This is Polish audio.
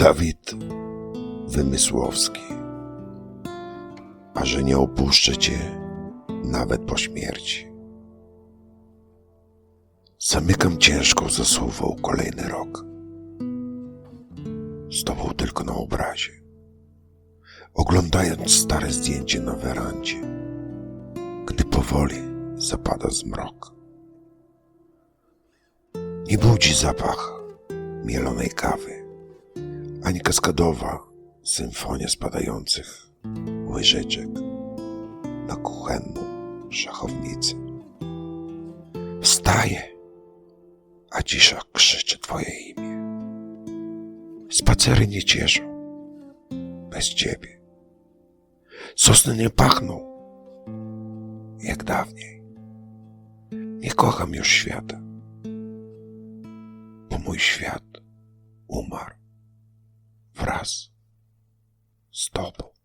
Dawid Wymysłowski. A że nie opuszczę cię nawet po śmierci. Zamykam ciężką zasuwą kolejny rok. Tobą tylko na obrazie. Oglądając stare zdjęcie na werandzie, gdy powoli zapada zmrok. Nie budzi zapach mielonej kawy ani kaskadowa symfonia spadających łyżeczek na kuchenną szachownicę. Wstaję, a cisza krzyczy Twoje imię. Spacery nie cieszą bez Ciebie. Sosny nie pachną jak dawniej. Nie kocham już świata, bo mój świat umarł wraz z Tobą.